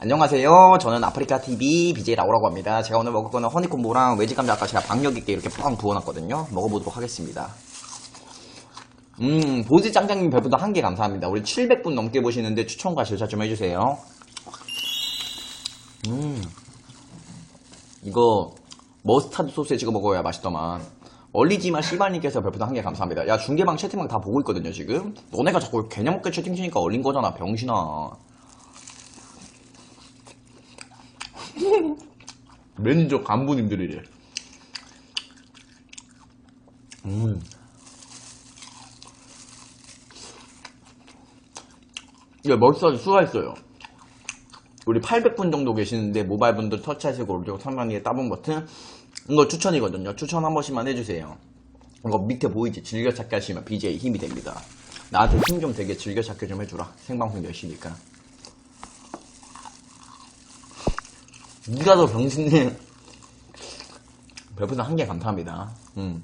안녕하세요. 저는 아프리카 TV BJ 라오라고 합니다. 제가 오늘 먹을 거는 허니콤보랑 외지 감자 아까 제가 박력 있게 이렇게 뻥 부어놨거든요. 먹어보도록 하겠습니다. 음, 보즈 짱짱님 별풍선 한개 감사합니다. 우리 700분 넘게 보시는데 추천과 질차 좀 해주세요. 음, 이거 머스타드 소스에 찍어 먹어야 맛있더만. 얼리지마 씨발님께서 별풍선 한개 감사합니다. 야 중계방 채팅방 다 보고 있거든요 지금. 너네가 자꾸 개념 없게 채팅 치니까 얼린 거잖아 병신아. 매니저 간부님들이래. 음. 이거 머릿속에 수고했어요. 우리 800분 정도 계시는데 모바일 분들 터치하시고 오른쪽 상단위에 따봉 버튼 이거 추천이거든요. 추천 한 번씩만 해주세요. 이거 밑에 보이지? 즐겨찾기 하시면 BJ 힘이 됩니다. 나한테 힘 좀 되게 즐겨찾기 좀 해주라. 생방송 열심히니까. 니가 더 병신님 별풍선 한 개 감사합니다. 음.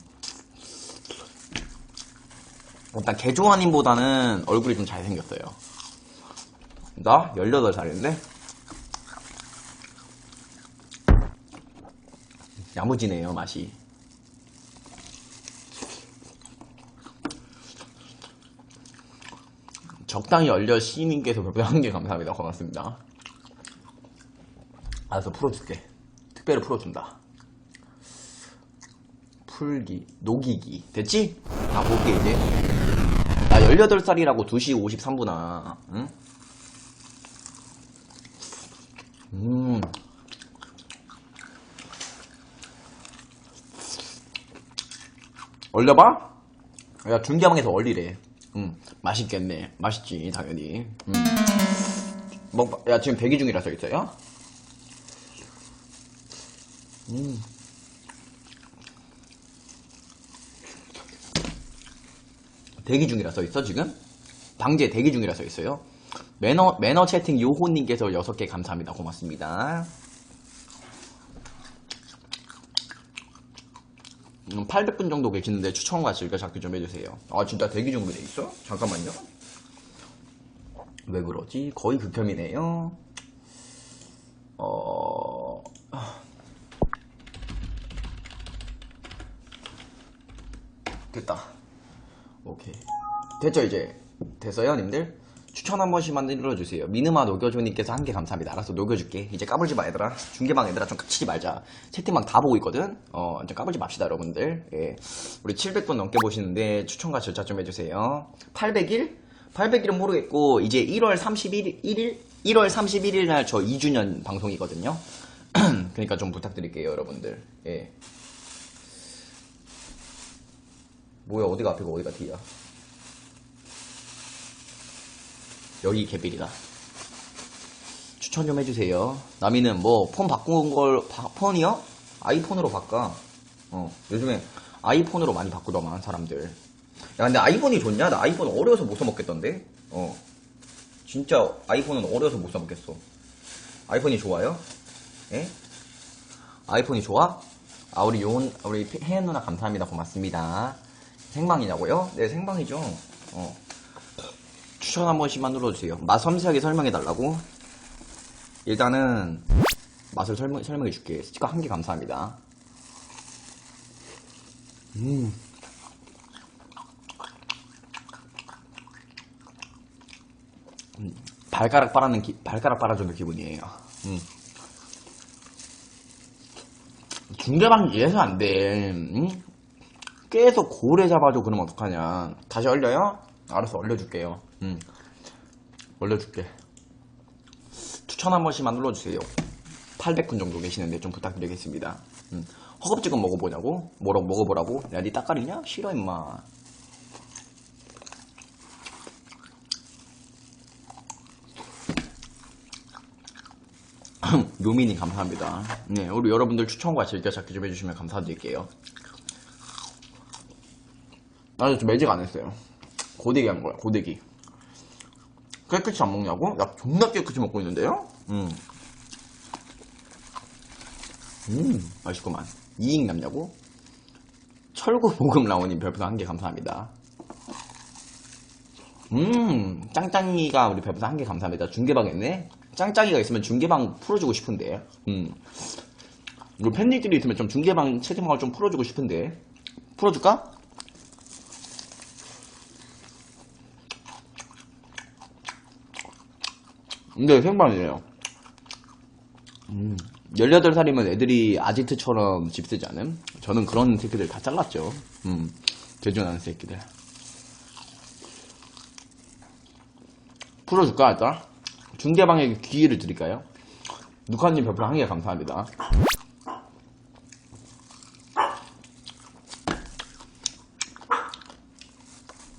일단 개조아님보다는 얼굴이 좀 잘생겼어요. 나 18살인데 야무지네요 맛이. 적당히 얼려 시인님께서 별풍선 한 개 감사합니다. 고맙습니다. 알아서 풀어줄게. 특별히 풀어준다. 풀기, 녹이기. 됐지? 다 볼게, 이제. 나 18살이라고 2시 53분아. 응? 음. 얼려봐? 야, 중계방에서 얼리래. 음, 맛있겠네. 맛있지, 당연히. 음. 먹, 야, 지금 대기 중이라 써 있어요? 음. 대기 중이라 써 있어 지금? 방제 대기 중이라 써 있어요. 매너 매너 채팅 요호님께서 6개 감사합니다. 고맙습니다. 음, 800분 정도 계시는데 추천과 즐겨찾기 좀 해주세요. 아 진짜 대기 중으로 돼 있어? 잠깐만요. 왜 그러지? 거의 극혐이네요. 어... 됐다. 오케이. 됐죠, 이제? 됐어요, 님들? 추천 한 번씩만 눌러주세요. 미느마 녹여줘님께서 한 개 감사합니다. 알았어, 녹여줄게. 이제 까불지 마, 얘들아. 중계방 얘들아, 좀 깝치지 말자. 채팅방 다 보고 있거든? 어, 이제 까불지 맙시다, 여러분들. 예. 우리 700분 넘게 보시는데, 추천과 절차 좀 해주세요. 800일? 800일은 모르겠고, 이제 1월 31일, 1일? 1월 31일 날 저 2주년 방송이거든요. 그러니까 좀 부탁드릴게요, 여러분들. 예. 뭐야 어디가 앞이고 어디가 뒤야 여기 개비리가 추천 좀 해주세요 남이는 뭐 폰 바꾼 걸 바- 폰이요? 아이폰으로 바꿔 어 요즘에 아이폰으로 많이 바꾸더만 사람들 야 근데 아이폰이 좋냐? 나 아이폰 어려워서 못 써먹겠던데 어 진짜 아이폰은 어려워서 못 써먹겠어 아이폰이 좋아요? 예? 아이폰이 좋아? 아 우리 요원 우리 혜연 누나 감사합니다 고맙습니다 생방이냐고요? 네 생방이죠 어. 추천 한 번씩만 눌러주세요 맛 섬세하게 설명해 달라고 일단은 맛을 설명, 설명해 줄게 스티커 한 개 감사합니다 음 음, 발가락 빨아는 기, 발가락 빨아주는 기분이에요 음. 중계방 이해서 안 돼. 응? 계속 고래 잡아줘 그러면 어떡하냐. 다시 얼려요? 알았어 얼려줄게요. 응. 얼려줄게. 추천 한 번씩만 눌러주세요. 800분 정도 계시는데 좀 부탁드리겠습니다. 응. 허겁지겁 먹어보냐고? 뭐라 먹어보라고? 야, 니 따까리냐? 싫어, 임마. 요민이 감사합니다. 네, 우리 여러분들 추천과 즐겨찾기 좀 해주시면 감사드릴게요. 나도 좀 매직 안 했어요. 고데기 한 거야, 고데기. 깨끗이 안 먹냐고? 야, 존나 깨끗이 먹고 있는데요? 음. 음, 맛있구만. 이익 남냐고? 철구 볶음 라오님 별풍선 한 개 감사합니다. 음, 짱짱이가 우리 별풍선 한 개 감사합니다. 중계방 했네? 짱짱이가 있으면 중계방 풀어주고 싶은데. 음. 우리 팬들이 있으면 좀 중계방 채팅방을 좀 풀어주고 싶은데. 풀어줄까? 근데 생방이에요. 음, 18살이면 애들이 아지트처럼 집 쓰지 않음? 저는 그런 새끼들 다 잘랐죠. 음, 대전하는 새끼들. 풀어줄까, 일단? 중계방에게 기회를 드릴까요? 누카님 별풍 한개 감사합니다.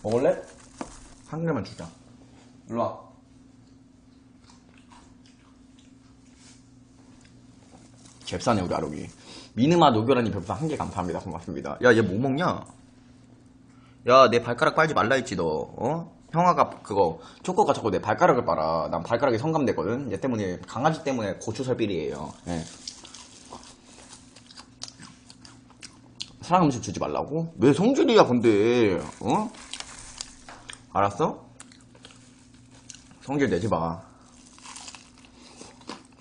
먹을래? 한 개만 주자. 일로 와. 잽싸네 우리 아록이 미느마 노교라님 별풍 한개 감사합니다 고맙습니다 야 얘 뭐 먹냐 야 내 발가락 빨지 말라 했지 너 어? 형아가 그거 초코가 자꾸 내 발가락을 빨아 난 발가락이 성감되거든 얘 때문에 강아지 때문에 고추설비리에요 예. 사랑 음식 주지 말라고? 왜 성질이야 근데 어? 알았어? 성질 내지 마.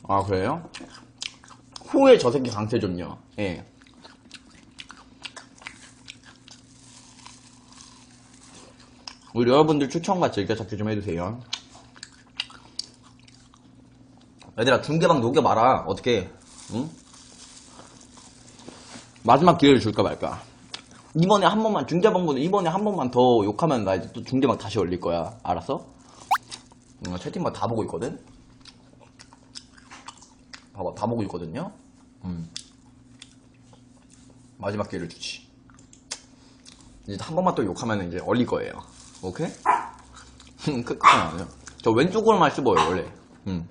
아 그래요? 후에 저 새끼 강세 좀요. 예. 우리 여러분들 추천과 즐겨찾기 좀 해주세요. 얘들아 중계방 녹여봐라. 어떻게? 응? 마지막 기회를 줄까 말까. 이번에 한 번만 중계방보다 이번에 한 번만 더 욕하면 나 이제 또 중계방 다시 올릴 거야. 알았어? 응, 채팅방 다 보고 있거든. 봐봐, 다 보고 있거든요. 음. 마지막 기회를 주지. 이제 한 번만 또 욕하면 이제 얼릴 거예요. 오케이? 끝까지 안 해요. 저 왼쪽으로만 씹어요, 원래. 음.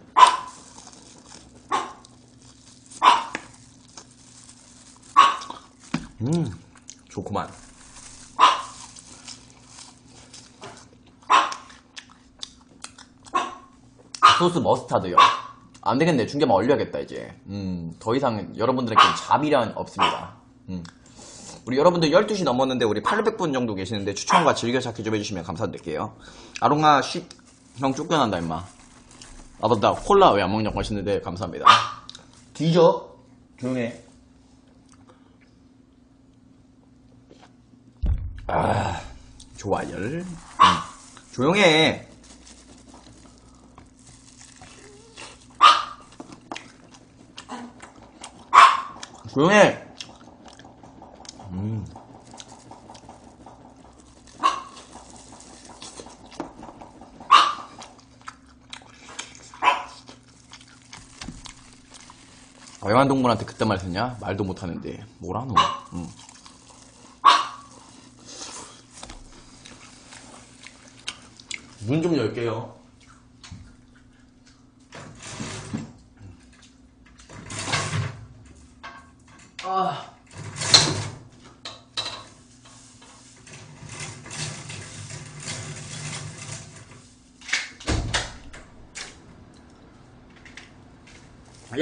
음, 좋구만. 소스 머스타드요. 안 되겠네. 중계만 올려야겠다, 이제. 음, 더 이상 여러분들에게 자비란 없습니다. 음. 우리 여러분들 12시 넘었는데 우리 800분 정도 계시는데 추천과 즐겨 찾기 좀 해주시면 감사드릴게요. 아롱아, 쉿. 형 쫓겨난다, 임마. 아, 맞다. 콜라 왜 안 먹냐고 하시는데 감사합니다. 뒤져. 조용해. 아, 좋아요. 음. 조용해. 조용해. 음. 애완동물한테 그때 말 했냐? 말도 못하는데 뭐라노? 음. 문좀 열게요.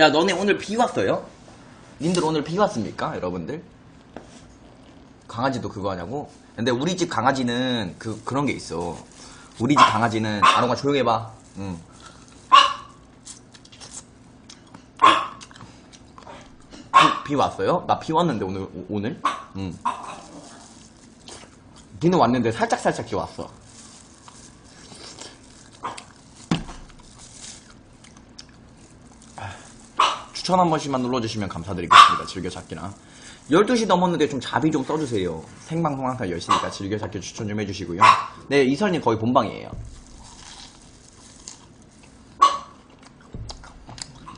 야, 너네 오늘 비 왔어요? 님들 오늘 비 왔습니까, 여러분들? 강아지도 그거 하냐고? 근데 우리 집 강아지는 그, 그런 게 있어. 우리 집 강아지는, 아롱아 조용해 봐. 응. 비, 비 왔어요? 나 비 왔는데, 오늘, 오- 오늘? 응. 비는 왔는데 살짝살짝 비 왔어. 추천 한 번씩만 눌러주시면 감사드리겠습니다. 즐겨찾기나. 12시 넘었는데 좀 자비 좀 써주세요. 생방송 항상 열심히니까 즐겨찾기 추천 좀 해주시고요. 네, 이설님 거의 본방이에요.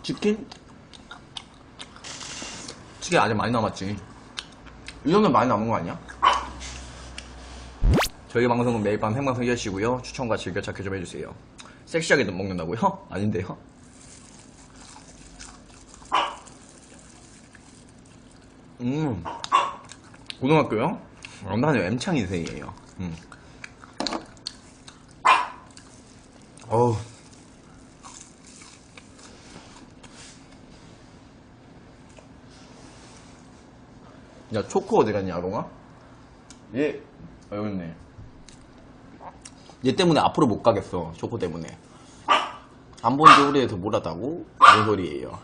치킨? 치킨 아직 많이 남았지. 이 정도면 많이 남은 거 아니야? 저희 방송은 매일 밤 생방송 해주시고요. 추천과 즐겨찾기 좀 해주세요. 섹시하게 먹는다고요? 아닌데요? 음. 고등학교요? 어, 나는 M창 인생이에요. 음. 어우. 야, 초코 어디 갔냐, 아롱아? 얘, 아, 여기 있네. 얘 때문에 앞으로 못 가겠어, 초코 때문에. 안 본 지 오래돼서 몰랐다고? 뭔 소리예요?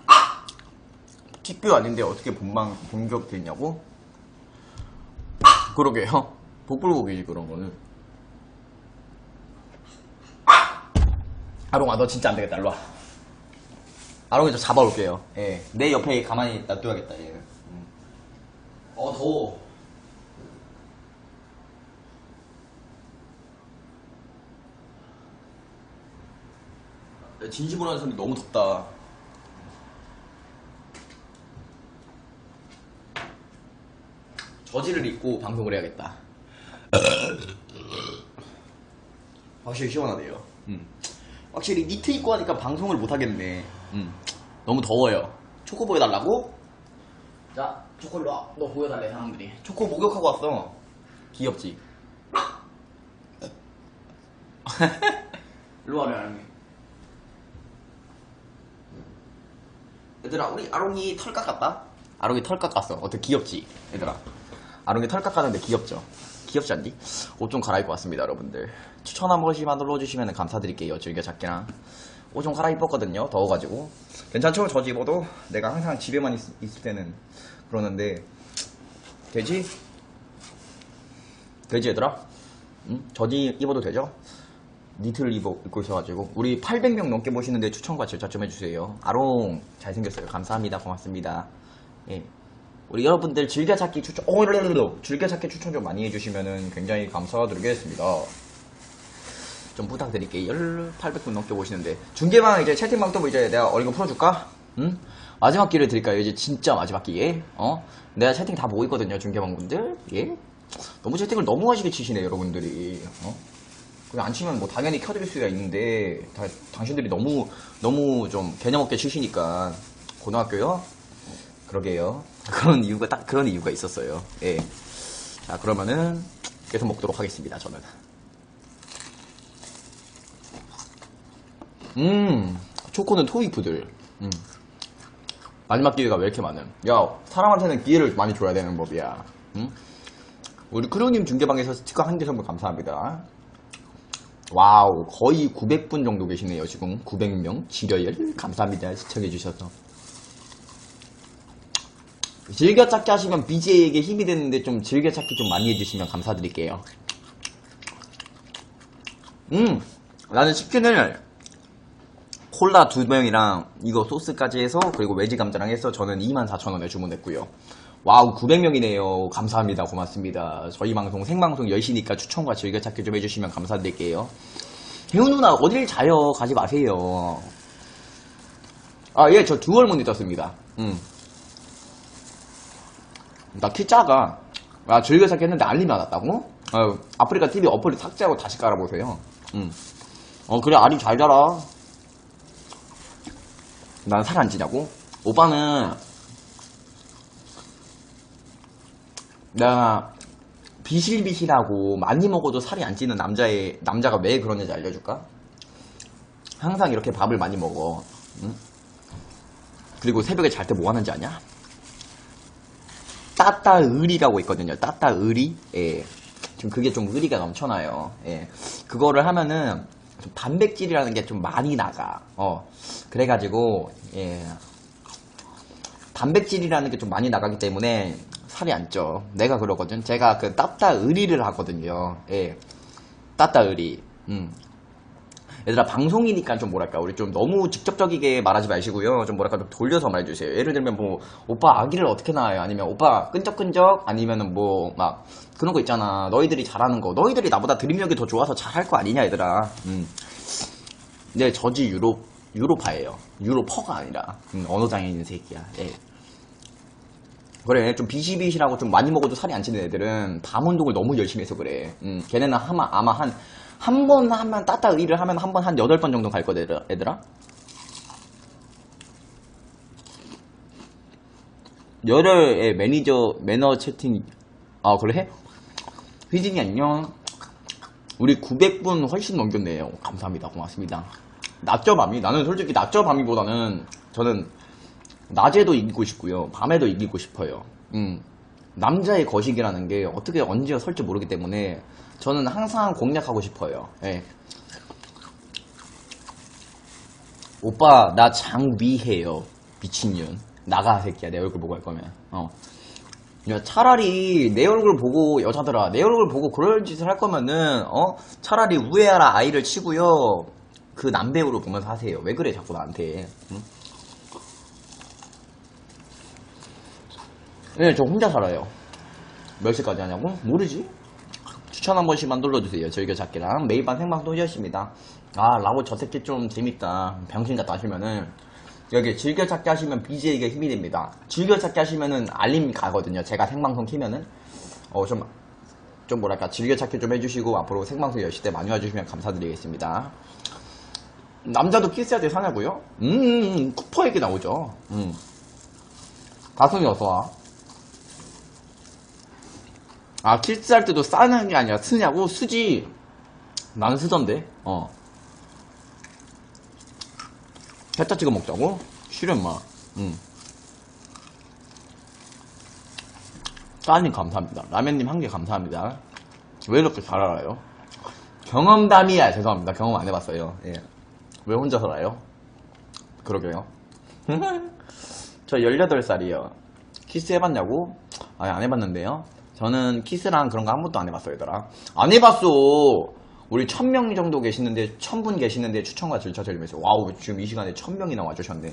직교 아닌데 어떻게 본방, 본격 됐냐고? 그러게요. 복불복이지, 그런 거는. 아롱아, 너 진짜 안 되겠다. 일로 와. 아롱이 저 잡아올게요. 예. 내 옆에 가만히 놔둬야겠다, 얘는. 음. 어, 더워. 야, 진심으로 하는 소리 너무 덥다. 저지를 입고 방송을 해야겠다. 확실히 시원하네요. 음. 확실히 니트 입고 하니까 방송을 못 하겠네. 음. 너무 더워요. 초코 보여달라고? 자, 초코 일로 와. 너 보여달래, 사람들이. 초코 목욕하고 왔어. 귀엽지? 일로 와라, 아롱이. 얘들아, 우리 아롱이 털 깎았다? 아롱이 털 깎았어. 어때, 귀엽지? 얘들아. 아롱이 털 깎았는데 귀엽죠? 귀엽지 않니? 옷 좀 갈아입고 왔습니다, 여러분들. 추천 한 번씩만 눌러주시면 감사드릴게요. 즐겨찾기랑. 옷 좀 갈아입었거든요, 더워가지고. 괜찮죠? 저 집어도? 내가 항상 집에만 있, 있을 때는 그러는데. 되지? 되지, 얘들아? 응? 저지 입어도 되죠? 니트를 입어, 입고 있어가지고. 우리 800명 넘게 보시는데 추천과 질차 좀 해주세요. 아롱, 잘생겼어요. 감사합니다. 고맙습니다. 예. 우리 여러분들 즐겨찾기 추천, 어, 르르르르. 즐겨찾기 추천 좀 많이 해주시면은 굉장히 감사드리겠습니다. 좀 부탁드릴게요. 1800분 넘게 보시는데. 중계방 이제 채팅방 또 이제 내가 얼굴 풀어줄까? 응? 마지막 기회를 드릴까요? 이제 진짜 마지막 기회. 어? 내가 채팅 다 보고 있거든요, 중계방 분들. 예? 너무 채팅을 너무 하시게 치시네, 여러분들이. 어? 그냥 안 치면 뭐 당연히 켜드릴 수가 있는데, 다, 당신들이 너무, 너무 좀 개념 없게 치시니까. 고등학교요? 그러게요. 그런 이유가, 딱 그런 이유가 있었어요. 예. 자, 그러면은, 계속 먹도록 하겠습니다, 저는. 음, 초코는 토이푸들. 음. 마지막 기회가 왜 이렇게 많음? 야, 사람한테는 기회를 많이 줘야 되는 법이야. 응? 우리 크루님 중계방에서 스티커 한 개 선물 감사합니다. 와우, 거의 900분 정도 계시네요, 지금. 900명. 지려열. 감사합니다. 시청해주셔서. 즐겨찾기 하시면 BJ에게 힘이 되는데 좀 즐겨찾기 좀 많이 해주시면 감사드릴게요. 음, 나는 치킨을 콜라 두 병이랑 이거 소스까지 해서 그리고 외지 감자랑 해서 저는 24,000원에 주문했고요. 와우 900명이네요. 감사합니다. 고맙습니다. 저희 방송 생방송 10시니까 추천과 즐겨찾기 좀 해주시면 감사드릴게요. 혜우 누나 어딜 자요? 가지 마세요. 아 예 저 듀얼 모니터 씁니다. 음. 나 키 작아. 아 즐겨찾기 했는데 알림이 안 왔다고? 아, 아프리카 TV 어플을 삭제하고 다시 깔아보세요. 음. 어 그래 알림 잘 자라. 난 살 안 찌냐고? 오빠는 내가 비실비실하고 많이 먹어도 살이 안 찌는 남자의 남자가 왜 그러는지 알려줄까? 항상 이렇게 밥을 많이 먹어. 응? 그리고 새벽에 잘 때 뭐 하는지 아냐? 따따의리라고 있거든요. 따따의리. 예. 지금 그게 좀 의리가 넘쳐나요. 예. 그거를 하면은 좀 단백질이라는 게 좀 많이 나가. 어. 그래가지고, 예. 단백질이라는 게 좀 많이 나가기 때문에 살이 안 쪄. 내가 그러거든. 제가 그 따따 의리를 하거든요. 예. 따따 의리. 음. 얘들아, 방송이니까 좀 뭐랄까, 우리 좀 너무 직접적이게 말하지 마시고요. 좀 뭐랄까, 좀 돌려서 말해주세요. 예를 들면 뭐, 오빠 아기를 어떻게 낳아요? 아니면 오빠 끈적끈적? 아니면은 뭐, 막, 그런 거 있잖아. 너희들이 잘하는 거. 너희들이 나보다 드립력이 더 좋아서 잘할 거 아니냐, 얘들아. 음. 네, 저지 유로, 유로파예요. 유로퍼가 아니라. 음, 언어장애 있는 새끼야. 예. 그래, 좀 비실비실하고 좀 많이 먹어도 살이 안 찌는 애들은 밤 운동을 너무 열심히 해서 그래. 음, 걔네는 아마, 아마 한, 한 번 하면, 따따 의리를 하면 한 번 한 여덟 번 정도 갈 얘들아. 얘들아. 열혈의 매니저, 매너 채팅, 아, 그래? 휘진이 안녕. 우리 900분 훨씬 넘겼네요. 감사합니다. 고맙습니다. 낮저 밤이? 나는 솔직히 낮저 밤이보다는 저는 낮에도 이기고 싶고요. 밤에도 이기고 싶어요. 음. 남자의 거식이라는 게 어떻게 언제 설지 모르기 때문에 저는 항상 공략하고 싶어요. 예. 오빠 나 장미해요. 미친년. 나가 새끼야. 내 얼굴 보고 할 거면. 어. 야, 차라리 내 얼굴 보고 여자들아 내 얼굴 보고 그럴 짓을 할 거면은 어? 차라리 우애하라 아이를 치고요. 그 남배우를 보면서 하세요. 왜 그래 자꾸 나한테. 응? 네, 저 혼자 살아요. 몇 시까지 하냐고? 모르지. 추천 한 번씩만 눌러주세요. 즐겨찾기랑. 매일밤 생방송 이었습니다. 아 라고 저 새끼 좀 재밌다. 병신 같다 하시면은. 여기 즐겨찾기 하시면 BJ에게 힘이 됩니다. 즐겨찾기 하시면은 알림이 가거든요. 제가 생방송 키면은. 어 좀 좀 뭐랄까. 즐겨찾기 좀 해주시고 앞으로 생방송 여실 때 많이 와주시면 감사드리겠습니다. 남자도 키스할 때 사냐고요? 음 쿠퍼 얘기 나오죠. 음. 가슴이 어서와 아 키스할 때도 싸는 게 아니라 쓰냐고? 쓰지. 난 쓰던데. 어. 살짝 찍어 먹자고? 싫어 인마. 응. 따님 감사합니다. 라면님 한 개 감사합니다. 왜 이렇게 잘 알아요? 경험담이야. 죄송합니다. 경험 안 해봤어요. 예. 왜 혼자 살아요? 그러게요. 저 18살이에요. 키스 해봤냐고? 아니 안 해봤는데요 저는 키스랑 그런 거 한 번도 안 해봤어요 얘들아 안 해봤어 우리 1000명 정도 계시는데 1000분 계시는데 추천과 질차 드리면서 와우 지금 이 시간에 1000명이나 와주셨네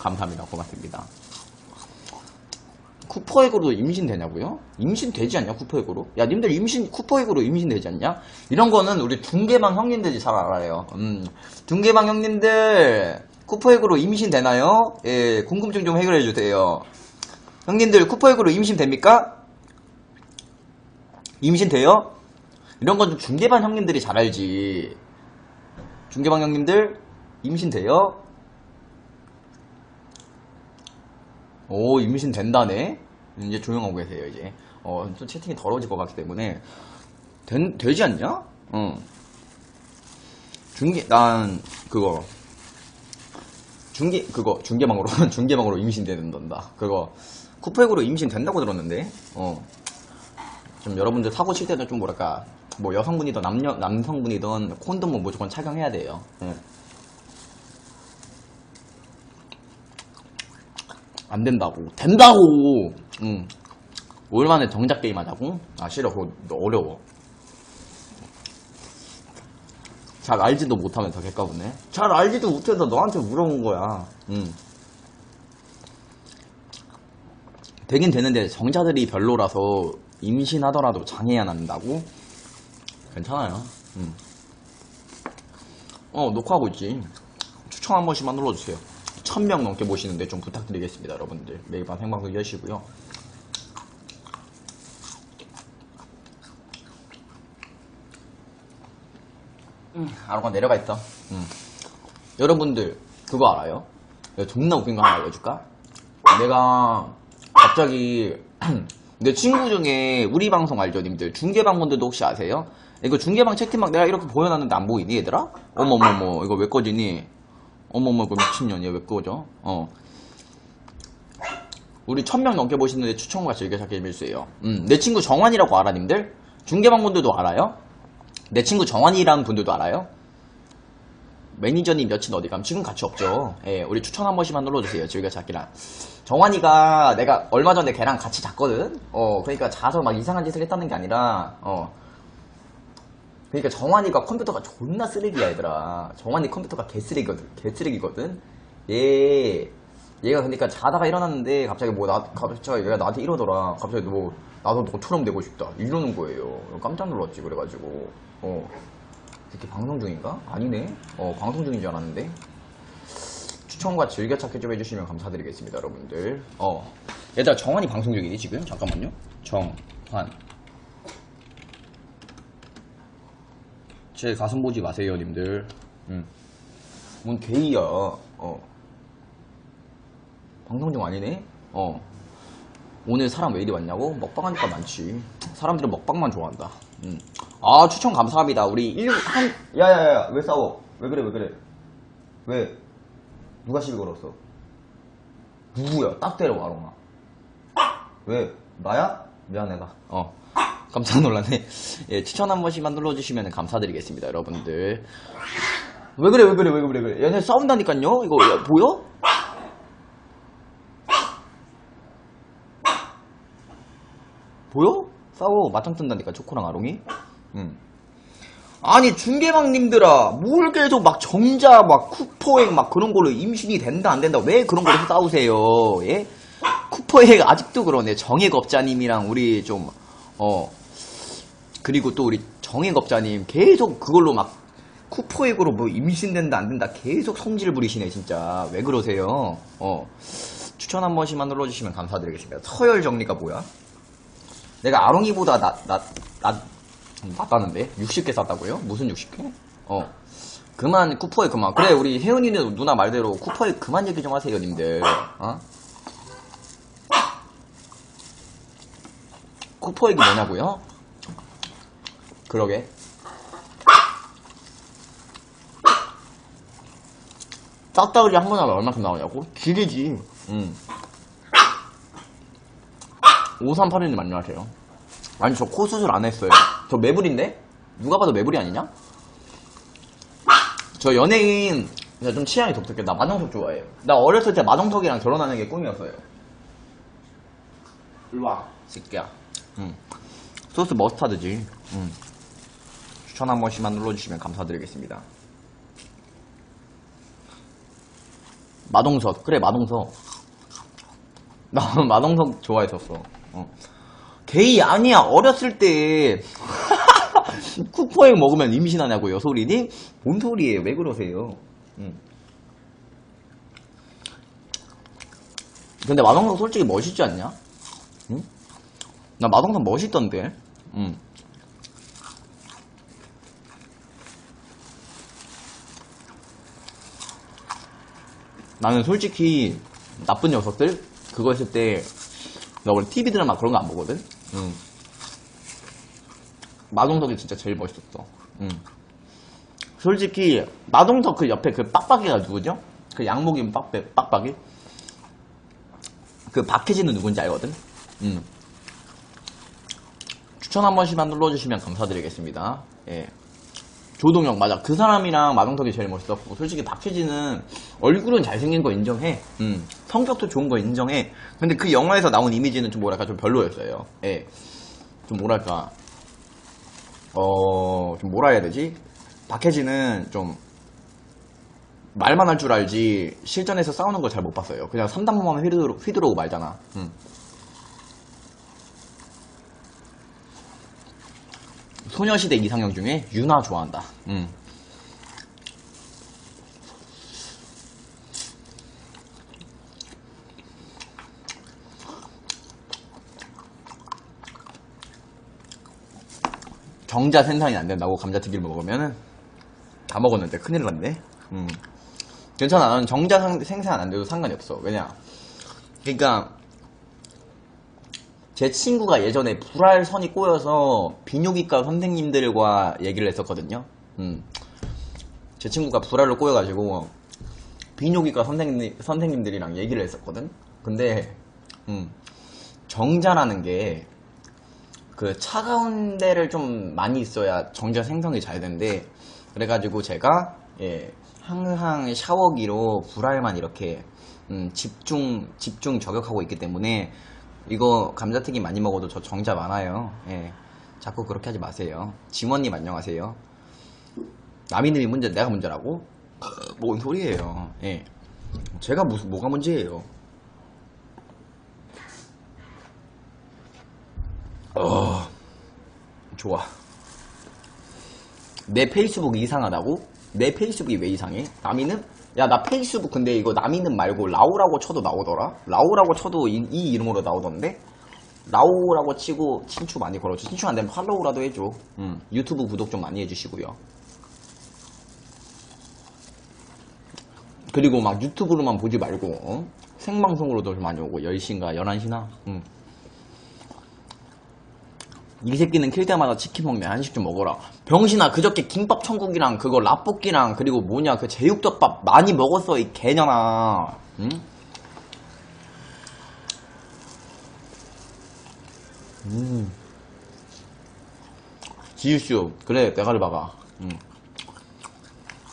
감사합니다 고맙습니다 쿠퍼액으로 임신 되냐고요? 임신 되지 않냐 쿠퍼액으로? 야 님들 임신 쿠퍼액으로 임신 되지 않냐? 이런 거는 우리 중계방 형님들이 잘 알아요 음, 중계방 형님들 쿠퍼액으로 임신 되나요? 예 궁금증 좀 해결해 주세요 형님들 쿠퍼액으로 임신 됩니까? 임신 돼요? 이런 건 좀 중계반 형님들이 잘 알지. 중계반 형님들 임신 돼요? 오 임신 된다네. 이제 조용하고 계세요 이제. 어, 또 채팅이 더러워질 것 같기 때문에 된, 되지 않냐? 어. 중계 난 그거 중계 그거 중계방으로 중계방으로 임신 된단다. 그거 쿠퍼액으로 임신 된다고 들었는데. 어. 좀 여러분들 사고 칠 때는 좀 뭐랄까 뭐 여성분이든 남녀 남성분이든 콘돔은 무조건 착용해야 돼요. 예. 안 된다고. 된다고. 응. 올만에 정작 게임 하자고? 아 싫어. 그거 어려워. 잘 알지도 못하면서 개까부네. 잘 알지도 못해서 너한테 물어본 거야. 응. 되긴 되는데 정자들이 별로라서 임신하더라도 장애야 난다고? 괜찮아요. 음. 어, 녹화하고 있지. 추천 한 번씩만 눌러주세요. 천 명 넘게 보시는데 좀 부탁드리겠습니다, 여러분들. 매일 밤 생방송 여시고요. 음, 아로가 내려가 있어. 음. 여러분들, 그거 알아요? 내가 존나 웃긴 거 하나 알려줄까? 내가 갑자기 내 친구 중에 우리 방송 알죠, 님들? 중계방분들도 혹시 아세요? 이거 중계방 채팅방 내가 이렇게 보여놨는데 안 보이니, 얘들아? 어머머머, 이거 왜 꺼지니? 어머머, 그 미친년, 얘 왜 꺼져? 어. 우리 천 명 넘게 보시는데 추천과 즐겨 찾기 밀수예요. 음, 내 친구 정환이라고 알아, 님들? 중계방분들도 알아요? 내 친구 정환이라는 분들도 알아요? 매니저님 여친 어디 감? 지금 같이 없죠. 예, 우리 추천 한 번씩만 눌러주세요. 즐겨 찾기랑. 정환이가 내가 얼마 전에 걔랑 같이 잤거든? 어, 그러니까 자서 막 이상한 짓을 했다는 게 아니라, 어. 그러니까 정환이가 컴퓨터가 존나 쓰레기야, 얘들아. 정환이 컴퓨터가 개쓰레기거든. 개쓰레기거든? 얘, 얘가 그러니까 자다가 일어났는데 갑자기 뭐 나, 갑자기 얘가 나한테 이러더라. 갑자기 뭐, 나도 너처럼 되고 싶다. 이러는 거예요. 깜짝 놀랐지, 그래가지고. 어. 이렇게 방송 중인가? 아니네. 어, 방송 중인 줄 알았는데. 추천과 즐겨찾기 좀 해주시면 감사드리겠습니다, 여러분들. 어. 얘들아, 정환이 방송 중이니, 지금? 잠깐만요. 정환. 제 가슴 보지 마세요, 님들. 응. 뭔 게이야. 어. 방송 중 아니네? 어. 오늘 사람 왜 이리 왔냐고? 먹방하니까 많지. 사람들은 먹방만 좋아한다. 음. 아, 추천 감사합니다. 우리 1, 한, 야야야, 왜 싸워? 왜 그래, 왜 그래? 왜? 누가 시비 걸었어? 누구야? 딱 때려, 와롱아. 왜? 나야? 미안해, 나. 어. 깜짝 놀랐네. 예, 추천 한 번씩만 눌러주시면 감사드리겠습니다, 여러분들. 왜 그래, 왜 그래, 왜 그래, 왜 그래. 얘네 싸운다니까요? 이거, 야, 보여? 보여? 싸워. 맞짱 뜬다니까, 초코랑 아롱이. 응. 아니, 중계방님들아, 뭘 계속 막 정자, 막 쿠퍼액 막 그런 걸로 임신이 된다, 안 된다. 왜 그런 걸로 싸우세요? 예? 쿠퍼액 아직도 그러네. 정액업자님이랑 우리 좀, 어, 그리고 또 우리 정액업자님 계속 그걸로 막 쿠퍼액으로 뭐 임신된다, 안 된다. 계속 성질 부리시네, 진짜. 왜 그러세요? 어. 추천 한 번씩만 눌러주시면 감사드리겠습니다. 서열 정리가 뭐야? 내가 아롱이보다 나, 나, 나, 낫다는데? 60개 쌌다고요? 무슨 60개? 어. 그만, 쿠퍼에 그만. 그래, 우리 혜은이는 누나 말대로 쿠퍼에 그만 얘기 좀 하세요, 님들. 어? 쿠퍼액이 뭐냐고요? 그러게. 짝다구리 한번 하면 얼마큼 나오냐고? 길이지. 응. 5381님 안녕하세요. 아니, 저 코 수술 안 했어요. 저 매불인데? 누가 봐도 매불이 아니냐? 저 연예인, 나좀 취향이 독특해. 나 마동석 좋아해요. 나 어렸을 때 마동석이랑 결혼하는 게 꿈이었어요. 일로와, 새끼야. 응. 소스 머스타드지. 응. 추천 한 번씩만 눌러주시면 감사드리겠습니다. 마동석. 그래, 마동석. 나 마동석 좋아했었어. 어. 게이 아니야. 어렸을 때 쿠퍼액 먹으면 임신하냐고요, 소리니? 뭔 소리예요? 왜 그러세요? 응. 근데 마동석 솔직히 멋있지 않냐? 응? 나 마동석 멋있던데. 응. 나는 솔직히 나쁜 녀석들 그거 했을 때 나 원래 TV 드라마 그런 거 안 보거든. 응. 마동석이 진짜 제일 멋있었어. 응. 솔직히 마동석 그 옆에 그 빡빡이가 누구죠? 그 양목인 빡빡 빡빡이. 그 박혜진은 누군지 알거든. 응. 추천 한 번씩만 눌러주시면 감사드리겠습니다. 예. 조동혁 맞아. 그 사람이랑 마동석이 제일 멋있었고 솔직히 박혜진은 얼굴은 잘생긴 거 인정해. 음, 성격도 좋은 거 인정해. 근데 그 영화에서 나온 이미지는 좀 뭐랄까 좀 별로였어요. 예. 좀 뭐랄까 어 좀 뭐라 해야 되지? 박혜진은 좀 말만 할 줄 알지 실전에서 싸우는 걸잘못 봤어요. 그냥 삼단모만 휘두르, 휘두르고 말잖아. 음. 소녀시대 이상형 중에 유나 좋아한다. 음. 정자 생산이 안 된다고 감자튀김을 먹으면은 다 먹었는데 큰일 났네. 음. 괜찮아. 나는 정자 상- 생산 안 돼도 상관이 없어. 왜냐? 그러니까 제 친구가 예전에 불알선이 꼬여서 비뇨기과 선생님들과 얘기를 했었거든요. 음. 제 친구가 불알로 꼬여가지고 비뇨기과 선생님, 선생님들이랑 얘기를 했었거든. 근데 음, 정자라는 게 그 차가운 데를 좀 많이 있어야 정자 생성이 잘 되는데 그래가지고 제가 예, 항상 샤워기로 불알만 이렇게 음, 집중 집중 저격하고 있기 때문에 이거 감자튀김 많이 먹어도 저 정자 많아요. 예. 자꾸 그렇게 하지 마세요. 지원님 안녕하세요. 남이 님이 문제, 내가 문제라고? 뭔 소리예요. 예. 제가 무슨, 뭐가 문제예요. 어, 좋아. 내 페이스북이 이상하다고? 내 페이스북이 왜 이상해? 남이는? 야, 나 페이스북 근데 이거 남이는 말고 라오라고 쳐도 나오더라? 라오라고 쳐도 이, 이 이름으로 나오던데? 라오라고 치고 친추 많이 걸어줘. 친추 안 되면 팔로우라도 해줘. 음, 유튜브 구독 좀 많이 해주시고요. 그리고 막 유튜브로만 보지 말고, 어? 생방송으로도 좀 많이 오고, 10시인가 11시나? 음. 이 새끼는 킬 때마다 치킨 먹네 한식 좀 먹어라 병신아 그저께 김밥 천국이랑 그거 라볶이랑 그리고 뭐냐 그 제육덮밥 많이 먹었어 이 개년아 응? 음. 지유슈 그래 대가리 박아 응.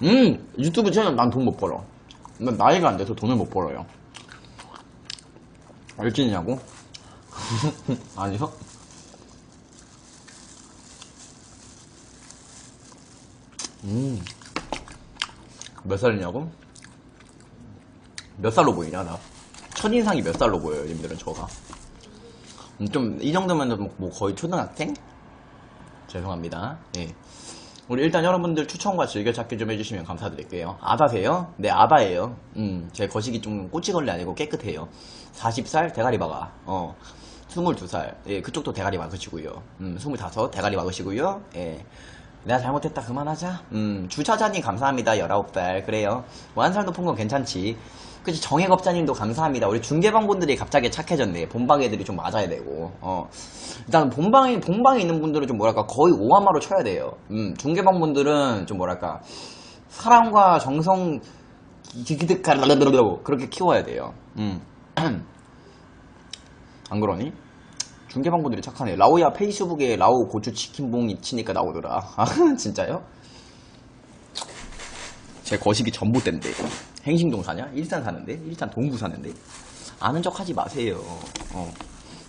음, 유튜브 채널 난 돈 못 벌어. 난 나이가 안 돼서 돈을 못 벌어요. 알지냐고? 아니요? 음, 몇 살이냐고? 몇 살로 보이냐, 나? 첫인상이 몇 살로 보여요, 님들은 저가. 음, 좀, 이 정도면 뭐 거의 초등학생? 죄송합니다. 예. 우리 일단 여러분들 추천과 즐겨찾기 좀 해주시면 감사드릴게요. 아다세요? 네, 아다예요. 음, 제 거식이 좀 꼬치걸레 아니고 깨끗해요. 40살 대가리 박아. 어, 22살. 예, 그쪽도 대가리 박으시고요. 음, 25 대가리 박으시고요. 예. 내가 잘못했다 그만하자. 음, 주차자님 감사합니다. 19살. 그래요. 뭐 한 살 높은 건 괜찮지. 그치 정혜겁자님도 감사합니다. 우리 중계방분들이 갑자기 착해졌네. 본방 애들이 좀 맞아야 되고. 어. 일단 본방에 본방에 있는 분들은 좀 뭐랄까 거의 오한마로 쳐야 돼요. 음, 중계방분들은 좀 뭐랄까 사랑과 정성 기기득할 그렇게 키워야 돼요. 음. 안 그러니? 중계방분들이 착하네. 라오야 페이스북에 라오 고추 치킨봉 치니까 나오더라. 아, 진짜요? 제 거식이 전봇대인데 행신동 사냐? 일산 사는데? 일산 동구 사는데? 아는 척 하지 마세요 어.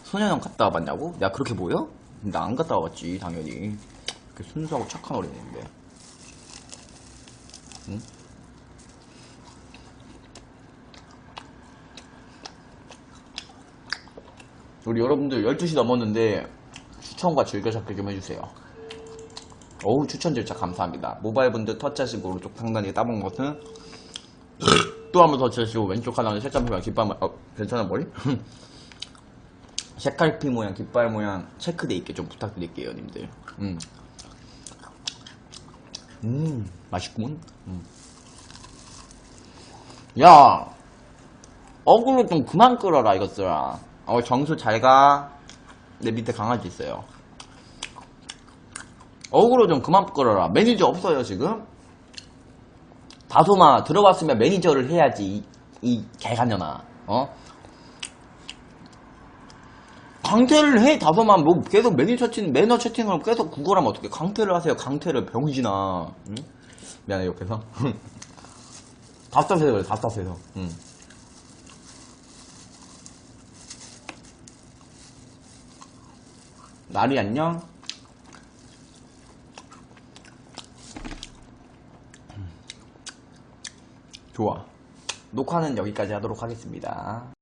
소녀형 갔다 와봤냐고? 내가 그렇게 보여? 나 안 갔다 와봤지 당연히 그렇게 순수하고 착한 어린애인데 응? 우리 여러분들 12시 넘었는데 추천과 즐겨찾기 좀 해주세요. 어우 추천 절차 감사합니다. 모바일 분들 터치하시고 오른쪽 상단에 따본 것은 또 한 번 터치하시고 왼쪽 하단에 색깔 모양 깃발 모양. 어 괜찮아 머리? 색깔피 모양 깃발 모양 체크돼 있게 좀 부탁드릴게요 님들. 음, 음 맛있구먼. 음. 야 어그로 좀 그만 끌어라 이것들아 어 정수 잘가 내 밑에 강아지 있어요 어그로 좀 그만 끌어라. 매니저 없어요, 지금? 다소마, 들어왔으면 매니저를 해야지, 이, 이 개간년아. 어? 강퇴를 해, 다소마. 뭐, 계속 매니저 채팅, 매너 채팅을 계속 구걸하면 어떻게 강퇴를 하세요, 강퇴를, 병신아. 응? 미안해, 옆에서. 답답해서 그래, 답답해서. 응. 나리 안녕? 좋아. 녹화는 여기까지 하도록 하겠습니다.